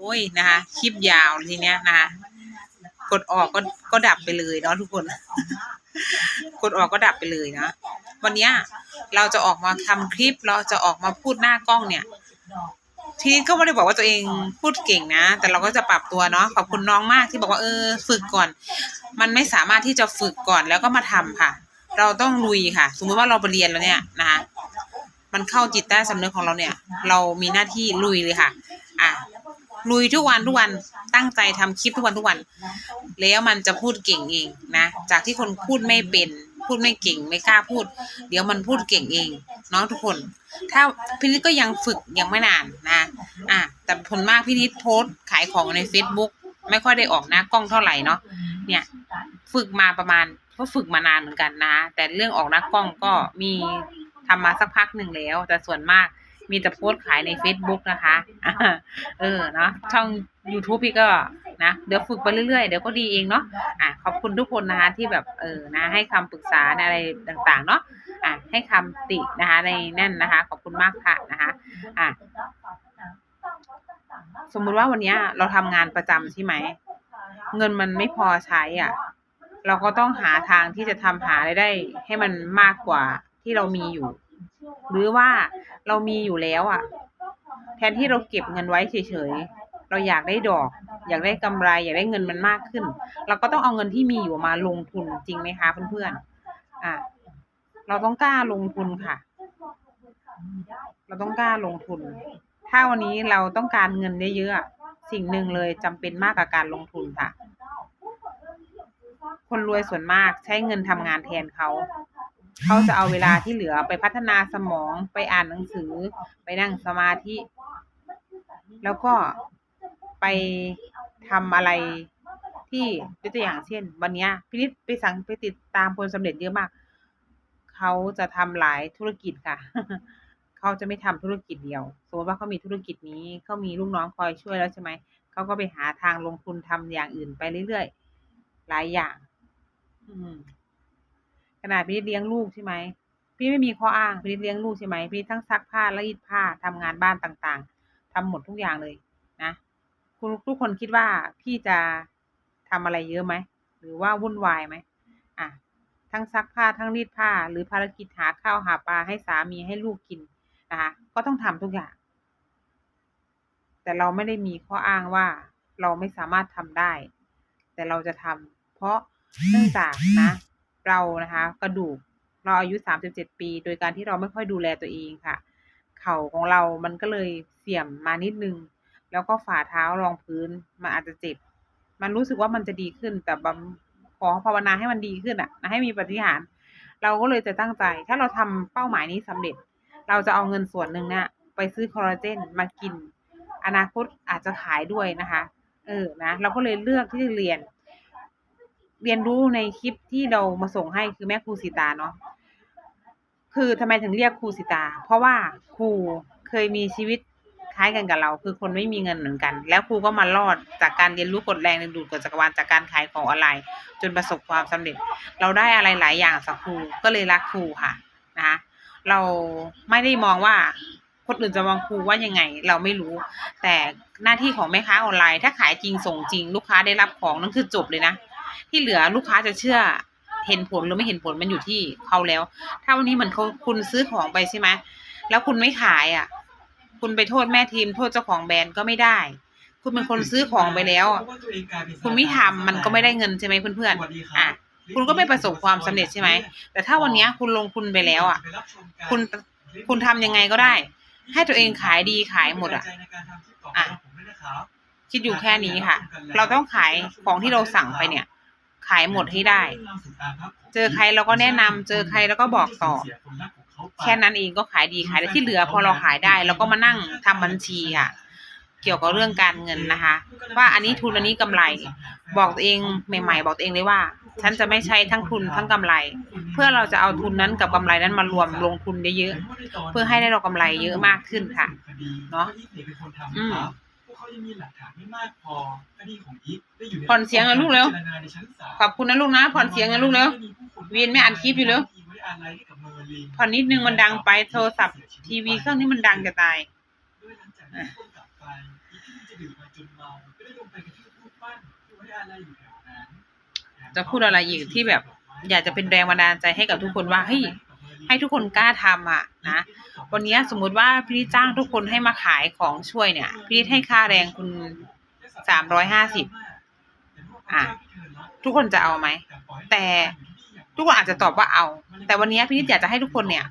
โอ้ยนะคะคลิปยาวทีเนี้ยนะคะกดออกก็ก็ดับไปเลยเนาะทุกคน กดออกก็ดับไปเลยนะวันเนี้ยเราจะออกมาทำคลิปเราจะออกมาพูดหน้ากล้องเนี่ย ทีนี้ก็ไม่ได้บอกว่าตัวเองพูดเก่งนะ แต่เราก็จะปรับตัวเนาะขอบคุณน้องมากที่บอกว่าเออ ฝึกก่อน มันไม่สามารถที่จะฝึกก่อนแล้วก็มาทำค่ะ เราต้องลุยค่ะ สมมติว่าเราไปเรียนแล้วเนี่ยนะคะมันเข้าจิตใต้สำนึกของเราเนี่ย เรามีหน้าที่ลุยเลยค่ะ ลุยทุกวันทุกวันตั้งใจทำคลิปทุกวันทุกวัน แล้วมันจะพูดเก่งเองนะจากที่คนพูดไม่เป็น พูดไม่เก่งไม่กล้าพูด เดี๋ยวมันพูดเก่งเองเนาะทุกคน ถ้าพี่นิดก็ยังฝึกยังไม่นานนะอะแต่ผลมากพี่นิดโพสขายของใน Facebook ไม่ค่อยได้ออกหน้ากล้องเท่าไหร่เนาะเนี่ยฝึกมาประมาณก็ฝึกมานานเหมือนกันนะ แต่เรื่องออกหน้ากล้องก็มีทำมาสักพักหนึ่งแล้ว แต่ส่วนมาก มีแต่โพสต์ขายใน Facebook นะคะเออเนาะช่อง YouTube พี่ก็นะเดี๋ยวฝึกไปเรื่อยๆ เดี๋ยวก็ดีเองเนาะอะขอบคุณทุกคนนะคะที่แบบเออนะให้คำปรึกษาในอะไรต่างๆ เนาะอะให้คำตินะคะในนั่นนะคะ ขอบคุณมากค่ะนะคะอะสมมุติว่าวันนี้เราทำงานประจำใช่ไหม เงินมันไม่พอใช้อะเราก็ต้องหาทางที่จะทำหารายได้ ให้มันมากกว่าที่เรามีอยู่ หรือว่าเรามีอยู่แล้วอะ แทนที่เราเก็บเงินไว้เฉยๆ เราอยากได้ดอก อยากได้กำไร อยากได้เงินมันมากขึ้น เราก็ต้องเอาเงินที่มีอยู่มาลงทุนจริงไหมคะเพื่อนๆอะเราต้องกล้าลงทุนค่ะ เราต้องกล้าลงทุน ถ้าวันนี้เราต้องการเงินเยอะๆอะสิ่งหนึ่งเลยจำเป็นมากกับการลงทุนค่ะ คนรวยส่วนมากใช้เงินทำงานแทนเขา เขาจะเอาเวลาที่เหลือไปพัฒนาสมองไปอ่านหนังสือ ไปนั่งสมาธิ แล้วก็ไปทำอะไรที่ยกตัวอย่างเช่น วันนี้พินิจไปสั่งไปติดตามคนสำเร็จเยอะมาก เขาจะทำหลายธุรกิจค่ะ เขาจะไม่ทำธุรกิจเดียว สมมติว่าเขามีธุรกิจนี้เขามีลูกน้องคอยช่วยแล้วใช่ไหม เขาก็ไปหาทางลงทุนทำอย่างอื่นไปเรื่อยๆ หลายอย่าง อืม ขนาดพี่นิดเลี้ยงลูกใช่ไหมพี่ไม่มีข้ออ้างพี่นิดเลี้ยงลูกใช่ไหมพี่ทั้งซักผ้าและรีดผ้าทำงานบ้านต่างๆทำหมดทุกอย่างเลยนะคุณทุกคนคิดว่าพี่จะทำอะไรเยอะไหมหรือว่าวุ่นวายไหมอะทั้งซักผ้าทั้งรีดผ้า หรือภารกิจหาข้าวหาปลาให้สามีให้ลูกกินนะคะก็ต้องทำทุกอย่าง แต่เราไม่ได้มีข้ออ้างว่าเราไม่สามารถทำได้ แต่เราจะทำเพราะเนื่องจากนะ เรานะคะ กระดูกเราอายุสามสิบเจ็ดปี โดยการที่เราไม่ค่อยดูแลตัวเองค่ะ เข่าของเรามันก็เลยเสี่ยมมานิดนึง แล้วก็ฝ่าเท้ารองพื้นมันอาจจะเจ็บ มันรู้สึกว่ามันจะดีขึ้น แต่บำขอภาวนาให้มันดีขึ้นอะนะให้มีปฏิหาร เราก็เลยจะตั้งใจ ถ้าเราทำเป้าหมายนี้สำเร็จ เราจะเอาเงินส่วนหนึ่งเนี่ยไปซื้อคอลลาเจนมากิน อนาคตอาจจะขายด้วยนะคะ เออ นะ เราก็เลยเลือกที่จะเรียน เรียนรู้ในคลิปที่เรามาส่งให้คือแม่ครูสีตาเนาะคือทำไมถึงเรียกครูสิตา เพราะว่าครูเคยมีชีวิตคล้ายกันกับเรา คือคนไม่มีเงินเหมือนกัน แล้วครูก็มารอดจากการเรียนรู้กฎแรงดึงดูดกฎจักรวาลจากการขายของออนไลน์จนประสบความสำเร็จ เราได้อะไรหลายอย่างจากครูก็เลยรักครูค่ะนะคะเราไม่ได้มองว่าคนอื่นจะมองครูว่ายังไง เราไม่รู้ แต่หน้าที่ของแม่ค้าออนไลน์ ถ้าขายจริงส่งจริง ลูกค้าได้รับของนั่นคือจบเลยนะ ที่เหลือลูกค้าจะเชื่อเห็นผลหรือไม่เห็นผลมันอยู่ที่เขาแล้ว ถ้าวันนี้เหมือนเขาคุณซื้อของไปใช่ไหมแล้วคุณไม่ขายอะ คุณไปโทษแม่ทีม โทษเจ้าของแบรนด์ก็ไม่ได้ คุณเป็นคนซื้อของไปแล้ว คุณไม่ทำมันก็ไม่ได้เงินใช่ไหมเพื่อนๆอะคุณก็ไม่ประสบความสำเร็จใช่ไหม แต่ถ้าวันนี้คุณลงทุนไปแล้วอะ คุณคุณทำยังไงก็ได้ ให้ตัวเองขายดีขายหมดอะอะคิดอยู่แค่นี้ค่ะ เราต้องขายของที่เราสั่งไปเนี่ย ขายหมดให้ได้ เจอใครเราก็แนะนำเจอใครแล้วก็บอกต่อ แค่นั้นเองก็ขายดีขายได้ที่เหลือพอเราขายได้เราก็มานั่งทำบัญชีค่ะเกี่ยวกับเรื่องการเงินนะคะ ว่าอันนี้ทุนอันนี้กำไร บอกตัวเองใหม่ ๆ บอกตัวเองเลยว่า ฉันจะไม่ใช้ทั้งทุนทั้งกำไร เพื่อเราจะเอาทุนนั้นกับกำไรนั้นมารวมลงทุนเยอะๆเพื่อให้ได้เรากำไรเยอะมากขึ้นค่ะ เนาะอืม ผ่อนเสียงอะลูกเร็วขอบคุณนะลูกนะ ผ่อนเสียงนะลูกเร็วเวียนไม่อ่านคลิปอยู่เร็วผ่อนนิดนึงมันดังไปโทรศัพท์ทีวีเครื่องนี้มันดังจะตายอะจะพูดอะไรอีกที่แบบ อยากจะเป็นแรงบันดาลใจให้กับทุกคนว่าเฮ้ย ให้ทุกคนกล้าทำอะนะ วันนี้สมมุติว่าพี่จ้างทุกคนให้มาขายของช่วยเนี่ย พี่ให้ค่าแรงคุณสามร้อยห้าสิบอะ ทุกคนจะเอาไหม แต่ทุกคนอาจจะตอบว่าเอา แต่วันนี้พี่นิดอยากจะให้ทุกคนเนี่ย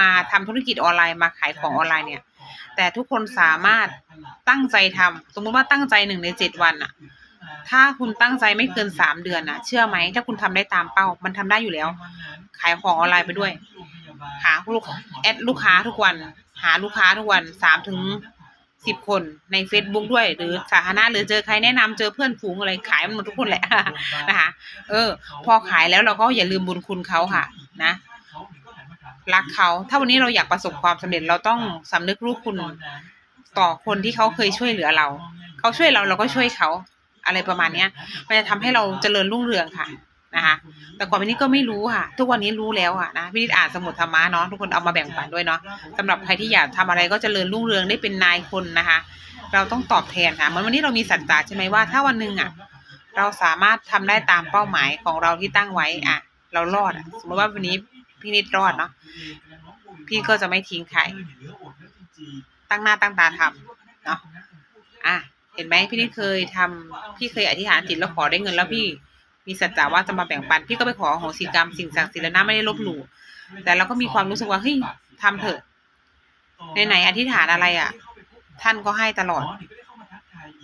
มาทำธุรกิจออนไลน์มาขายของออนไลน์เนี่ย แต่ทุกคนสามารถตั้งใจทำสมมุติว่าตั้งใจหนึ่งในเจ็ดวันอะ ถ้าคุณตั้งใจไม่เกินสามเดือนนะเชื่อไหม ถ้าคุณทำได้ตามเป้า มันทำได้อยู่แล้ว ขายของออนไลน์ไปด้วย หาลูกแอดลูกค้าทุกวัน หาลูกค้าทุกวันสามถึงสิบคนใน Facebook ด้วย หรือสาธารณะหรือเจอใครแนะนำเจอเพื่อนฝูงอะไรขายมันหมดทุกคนแหละนะคะ เออ พอขายแล้วเราก็อย่าลืมบุญคุณเขาค่ะ นะรักเขาถ้าวันนี้เราอยากประสบความสำเร็จเราต้องสำนึกรู้คุณ ต่อคนที่เขาเคยช่วยเหลือเรา เขาช่วยเราเราก็ช่วยเขา อะไรประมาณเนี้ยมันจะทำให้เราเจริญรุ่งเรืองค่ะนะคะ แต่ก่อนวันนี้ก็ไม่รู้ค่ะ ทุกวันนี้รู้แล้วอะนะพี่นิดอ่านสมุดธรรมะเนาะทุกคนเอามาแบ่งปันด้วยเนาะสำหรับใครที่อยากทำอะไรก็เจริญรุ่งเรืองได้เป็นนายคนนะคะ เราต้องตอบแทนค่ะเหมือนวันนี้เรามีสัจจะใช่ไหมว่าถ้าวันหนึ่งอะ เราสามารถทำได้ตามเป้าหมายของเราที่ตั้งไว้อะ เรารอดอะสมมติว่าวันนี้พี่นิดรอดเนาะพี่ก็จะไม่ทิ้งใครตั้งหน้าตั้งตาทำเนาะอะ เห็นไหมพี่นิดเคยทำพี่เคยอธิษฐานจิตแล้วขอได้เงินแล้วพี่มีสัจจะว่าจะมาแบ่งปัน พี่ก็ไปขอโหสิกรรมสิ่งศักดิ์สิทธิ์แล้วนะไม่ได้ลบหลู่แต่เราก็มีความรู้สึกว่าเฮ้ยทำเถอะในไหนอธิษฐานอะไรอะ ท่านก็ให้ตลอด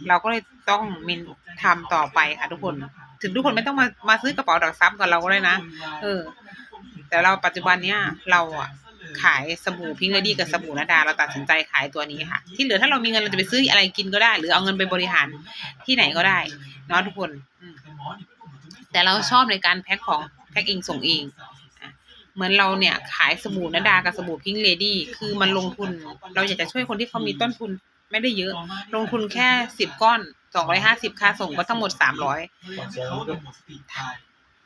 เราก็เลยต้องมินทำต่อไปค่ะทุกคน ถึงทุกคนไม่ต้องมามาซื้อกระเป๋าดอกซับกับเราก็ได้นะเออ แต่เราปัจจุบันเนี้ยเราอะ ขายสบู่พิงค์เลดี้กับสบู่นาดา เราตัดสินใจขายตัวนี้ค่ะ ที่เหลือถ้าเรามีเงินเราจะไปซื้ออะไรกินก็ได้ หรือเอาเงินไปบริหารที่ไหนก็ได้เนาะทุกคนอืมแต่เราชอบในการแพ็คของแพ็คเองส่งเองอะเหมือนเราเนี่ยขายสบู่นาดากับสบู่พิงค์เลดี้คือมันลงทุน เราอยากจะช่วยคนที่เขามีต้นทุนไม่ได้เยอะ ลงทุนแค่สิบก้อนสองร้อยห้าสิบค่าส่งก็ทั้งหมดสามร้อย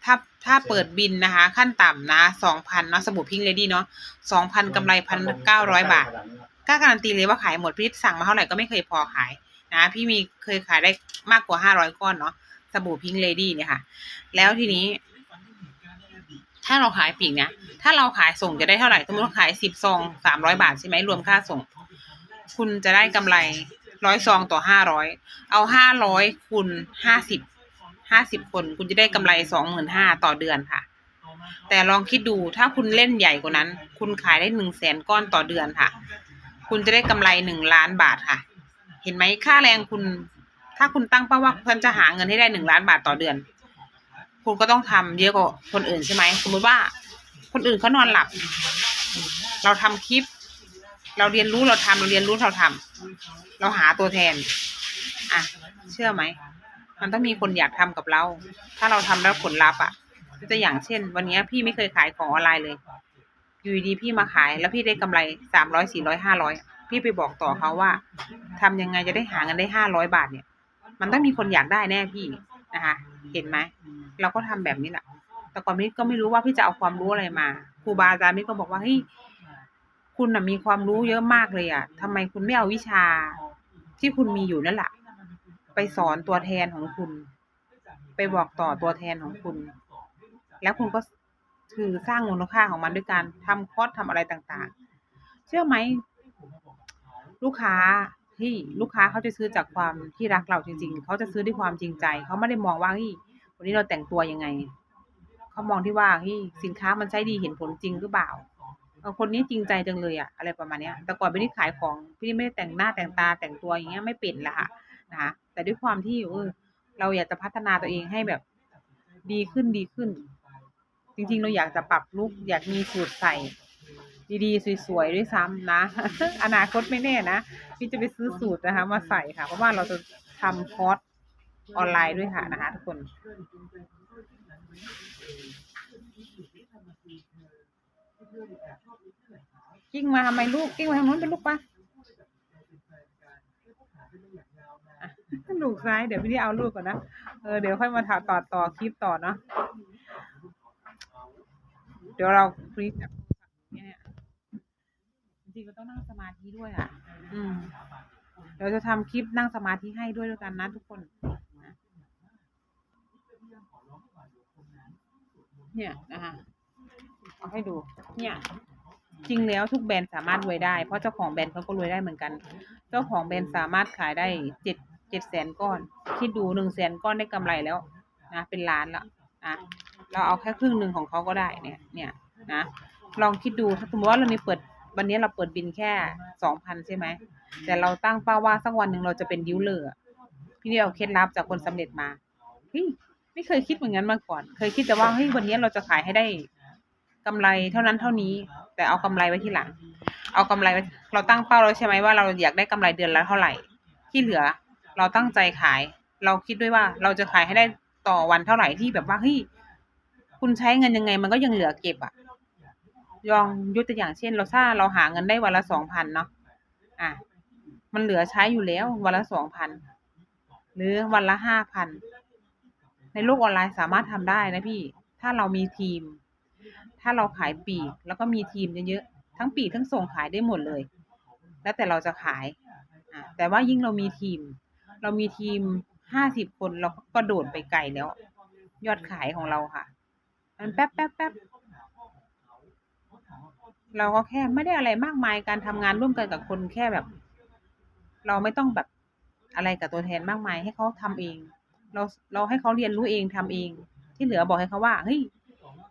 ถ้าถ้าเปิดบินนะคะ ขั้นต่ำนะสองพันเนาะสบู่พิงเลดี้เนาะสองพันกำไรพันเก้าร้อยบาทกล้าการันตีเลยว่าขายหมดพี่สั่งมาเท่าไหร่ก็ไม่เคยพอขายนะพี่มีเคยขายได้มากกว่าห้าร้อยก้อนเนาะสบู่พิงเลดี้เนี่ยค่ะ แล้วทีนี้ ถ้าเราขายปลีกเนี่ยถ้าเราขายส่งจะได้เท่าไหร่สมมติเราขายสิบซองสามร้อยบาทใช่ไหมรวมค่าส่ง คุณจะได้กำไรร้อยซองต่อห้าร้อยเอาห้าร้อยคูณห้าสิบ ห้าสิบคน คุณจะได้กำไรสองหมื่นห้าต่อเดือนค่ะ แต่ลองคิดดูถ้าคุณเล่นใหญ่กว่านั้น คุณขายได้หนึ่งแสนก้อนต่อเดือนค่ะ คุณจะได้กำไรหนึ่งล้านบาทค่ะ เห็นไหมค่าแรงคุณ ถ้าคุณตั้งเป้าว่าคุณจะหาเงินให้ได้หนึ่งล้านบาทต่อเดือน คุณก็ต้องทำเยอะกว่าคนอื่นใช่ไหมสมมติว่า คนอื่นเขานอนหลับ เราทำคลิป เราเรียนรู้เราทำเราเรียนรู้เราทำเราหาตัวแทน อะ เชื่อไหม มันต้องมีคนอยากทำกับเรา ถ้าเราทำแล้วผลลัพธ์อะยกตัวอย่างเช่น วันนี้พี่ไม่เคยขายของออนไลน์เลย อยู่ดีพี่มาขายแล้วพี่ได้กำไรสามร้อยสี่ร้อยห้าร้อยพี่ไปบอกต่อเขาว่าทำยังไงจะได้หาเงินได้ห้าร้อยบาทเนี่ย มันต้องมีคนอยากได้แน่พี่นะคะ เห็นไหมเราก็ทำแบบนี้แหละแต่ก่อนนี้ก็ไม่รู้ว่าพี่จะเอาความรู้อะไรมาครูบาอาจารย์นี่ก็บอกว่าเฮ้ยคุณนะมีความรู้เยอะมากเลยอะทำไมคุณไม่เอาวิชาที่คุณมีอยู่นั่นแหละ ไปสอนตัวแทนของคุณ ไปบอกต่อตัวแทนของคุณ แล้วคุณก็คือสร้างมูลค่าของมันด้วยการทำคอร์สทำอะไรต่างๆ เชื่อไหม ลูกค้าที่ลูกค้าเขาจะซื้อจากความที่รักเราจริง ๆ เขาจะซื้อด้วยความจริงใจ เขาไม่ได้มองว่าเฮ้ยวันนี้เราแต่งตัวยังไง เขามองที่ว่าเฮ้ยสินค้ามันใช้ดีเห็นผลจริงหรือเปล่าคนนี้จริงใจจังเลยอะอะไรประมาณเนี้ย แต่ก่อนพี่นี่ขายของพี่นี่ไม่ได้แต่งหน้าแต่งตาแต่งตัวอย่างเงี้ยไม่เป็นละค่ะ นะคะแต่ด้วยความที่เออเราอยากจะพัฒนาตัวเองให้แบบดีขึ้นดีขึ้น จริง ๆ เราอยากจะปรับลุคอยากมีสูตรใส่ ดีๆ สวยๆด้วยซ้ำนะ อนาคตไม่แน่นะพี่จะไปซื้อสูตรนะคะ มาใส่ค่ะ เพราะว่าเราจะทำคอร์สออนไลน์ด้วยค่ะนะคะทุกคนกิ้งมาทำไมลูกกิ้งมาทางนู้นเป็นลูกปะ ลูกซ้ายเดี๋ยวพี่นี่เอาลูกก่อนนะเออเดี๋ยวค่อยมาถาต่อต่อคลิปต่อเนาะเดี๋ยวเราคลิปจากเนี่ยจริงๆเราต้องนั่งสมาธิด้วยอะ อืมเดี๋ยวจะทำคลิปนั่งสมาธิให้ด้วยด้วยกันนะทุกคนเนี่ยนะคะเอาให้ดู เนี่ย จริงแล้วทุกแบรนด์สามารถรวยได้ เพราะเจ้าของแบรนด์เขาก็รวยได้เหมือนกัน เจ้าของแบรนด์สามารถขายได้เจ็ดเจ็ดแสนก้อนคิดดูหนึ่งแสนก้อนได้กำไรแล้วนะเป็นล้านละนะเราเอาแค่ครึ่งหนึ่งของเขาก็ได้เนี่ยเนี่ยนะลองคิดดูถ้าสมมติว่าเราในเปิดวันนี้เราเปิดบินแค่สองพันใช่ไหมแต่เราตั้งเป้าว่าสักวันหนึ่งเราจะเป็นดิวเลอร์พี่นี่เอาเคล็ดลับจากคนสำเร็จมาเฮ้ยไม่เคยคิดเหมือนกันมาก่อน เคยคิดแต่ว่าเฮ้ยวันนี้เราจะขายให้ได้กำไรเท่านั้นเท่านี้ แต่เอากำไรไว้ที่หลัง เอากำไรไว้เราตั้งเป้าแล้วใช่ไหมว่าเราอยากได้กำไรเดือนละเท่าไหร่ ที่เหลือเราตั้งใจขาย เราคิดด้วยว่าเราจะขายให้ได้ต่อวันเท่าไหร่ที่แบบว่าเฮ้ยคุณใช้เงินยังไง มันก็ยังเหลือเก็บอะยองยกตัวอย่างเช่น เราถ้าเราหาเงินได้วันละสองพันเนาะอะมันเหลือใช้อยู่แล้ววันละสองพันหรือวันละห้าพันในโลกออนไลน์สามารถทำได้นะพี่ ถ้าเรามีทีม ถ้าเราขายปีกแล้วก็มีทีมเยอะๆทั้งปีกทั้งส่งขายได้หมดเลย แล้วแต่เราจะขายแต่ว่ายิ่งเรามีทีม เรามีทีมห้าสิบคนเราก็โดดไปไกลแล้ว ยอดขายของเราค่ะ มันแป๊บแป๊บแป๊บเราก็แค่ไม่ได้อะไรมากมายการทำงานร่วมกันกับคนแค่แบบ เราไม่ต้องแบบอะไรกับตัวแทนมากมายให้เขาทำเอง เราเราให้เขาเรียนรู้เองทำเอง ที่เหลือบอกให้เขาว่าเฮ้ย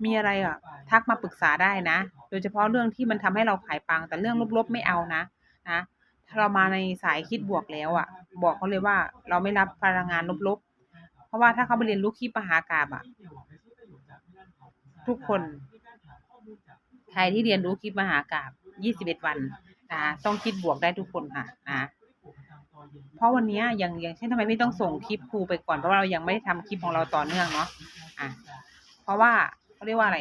มีอะไรอะ ทักมาปรึกษาได้นะ โดยเฉพาะเรื่องที่มันทำให้เราขายปัง แต่เรื่องลบๆไม่เอานะนะถ้าเรามาในสายคิดบวกแล้วอะ บอกเขาเลยว่าเราไม่รับพลังงานลบๆ เพราะว่าถ้าเขาไปเรียนรู้คีปหากาบอะ ทุกคนใครที่เรียนรู้คลิปมหากาบ21 วันนะต้องคิดบวกได้ทุกคนค่ะนะเพราะวันนี้อย่างอย่างเช่นทำไมไม่ต้องส่งคลิปครูไปก่อนเพราะว่าเรายังไม่ได้ทำคลิปของเราต่อเนื่องเนาะอะเพราะว่า เขาเรียกว่าอะไร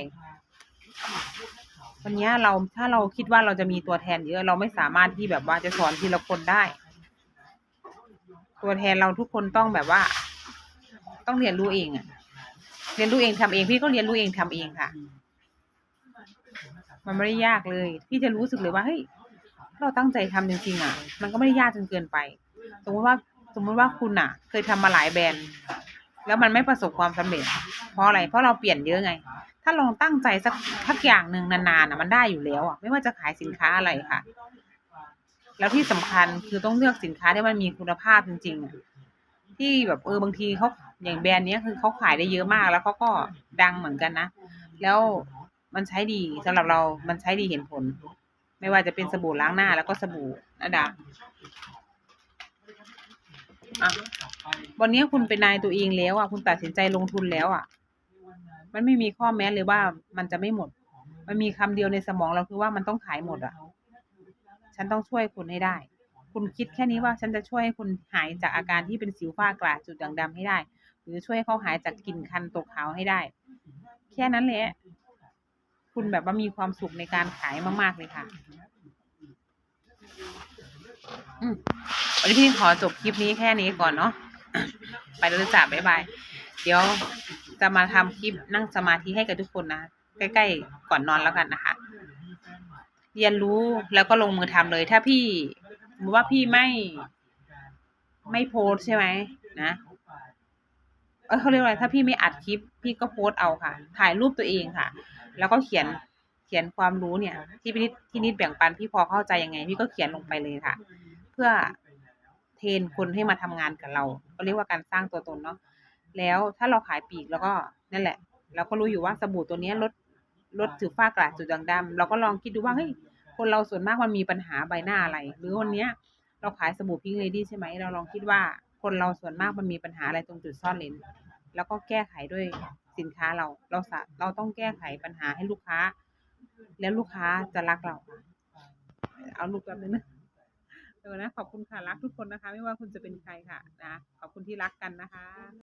วันนี้เราถ้าเราคิดว่าเราจะมีตัวแทนเยอะ เราไม่สามารถที่แบบว่าจะสอนทีละคนได้ ตัวแทนเราทุกคนต้องแบบว่า ต้องเรียนรู้เองอะเรียนรู้เองทำเองพี่ก็เรียนรู้เองทำเองค่ะ มันไม่ได้ยากเลยพี่จะรู้สึกเลยว่าเฮ้ยเราตั้งใจทำจริงๆอะ มันก็ไม่ได้ยากจนเกินไป สมมติว่าสมมติว่าคุณอะ เคยทำมาหลายแบรนด์ แล้วมันไม่ประสบความสำเร็จ เพราะอะไร เพราะเราเปลี่ยนเยอะไง ถ้าลองตั้งใจสักทักอย่างหนึ่งนานๆอะมันได้อยู่แล้วอะ ไม่ว่าจะขายสินค้าอะไรค่ะ แล้วที่สำคัญคือต้องเลือกสินค้าที่มันมีคุณภาพจริงๆอะที่แบบเออบางทีเขาอย่างแบรนด์เนี้ยคือเขาขายได้เยอะมากแล้วเขาก็ดังเหมือนกันนะ แล้วมันใช้ดีสำหรับเรา มันใช้ดีเห็นผล ไม่ว่าจะเป็นสบู่ล้างหน้าแล้วก็สบู่นะดา อะวันนี้คุณเป็นนายตัวเองแล้วอะคุณตัดสินใจลงทุนแล้วอะ มันไม่มีข้อแม้เลยว่ามันจะไม่หมด มันมีคำเดียวในสมองเราคือว่ามันต้องขายหมดอะ ฉันต้องช่วยคุณให้ได้ คุณคิดแค่นี้ว่าฉันจะช่วยให้คุณหายจากอาการที่เป็นสิวฝ้ากระจุดด่างดำให้ได้ หรือช่วยเขาหายจากกลิ่นคันตกขาวให้ได้ แค่นั้นแหละ คุณแบบว่ามีความสุขในการขายมากๆเลยค่ะ วันนี้พี่ขอจบคลิปนี้แค่นี้ก่อนเนาะไปแล้วจ้ะบ๊ายบาย เดี๋ยวจะมาทำคลิปนั่งสมาธิให้กับทุกคนนะ ใกล้ๆ ก่อนนอนแล้วกันนะคะ เรียนรู้แล้วก็ลงมือทำเลย ถ้าพี่สมมติว่าพี่ไม่ไม่โพสใช่ไหมนะเออเขาเรียกว่าอะไรถ้าพี่ไม่อัดคลิป พี่ก็โพสเอาค่ะ ถ่ายรูปตัวเองค่ะ แล้วก็เขียนเขียนความรู้เนี่ย ที่พี่นิดที่นิดแบ่งปันพี่พอเข้าใจยังไง พี่ก็เขียนลงไปเลยค่ะ เพื่อเทรนคนให้มาทำงานกับเรา ก็เรียกว่าการสร้างตัวตนเนาะแล้วถ้าเราขายปีกแล้วก็นั่นแหละ เราก็รู้อยู่ว่าสบู่ตัวนี้ลดลดสิวฝ้ากระจุดด่างดำเราก็ลองคิดดูว่าเฮ้ยคนเราส่วนมากมันมีปัญหาใบหน้าอะไร หรือวันเนี้ย เราขายสบู่พิงเลดี้ใช่ไหมเราลองคิดว่าคนเราส่วนมากมันมีปัญหาอะไรตรงจุดซ่อนเลนแล้วก็แก้ไขด้วยสินค้าเราเราสะเราต้องแก้ไขปัญหาให้ลูกค้า แล้วลูกค้าจะรักเรา เอาลูกแบบนึงนะ เออนะขอบคุณค่ะรักทุกคนนะคะ ไม่ว่าคุณจะเป็นใครค่ะนะขอบคุณที่รักกันนะคะ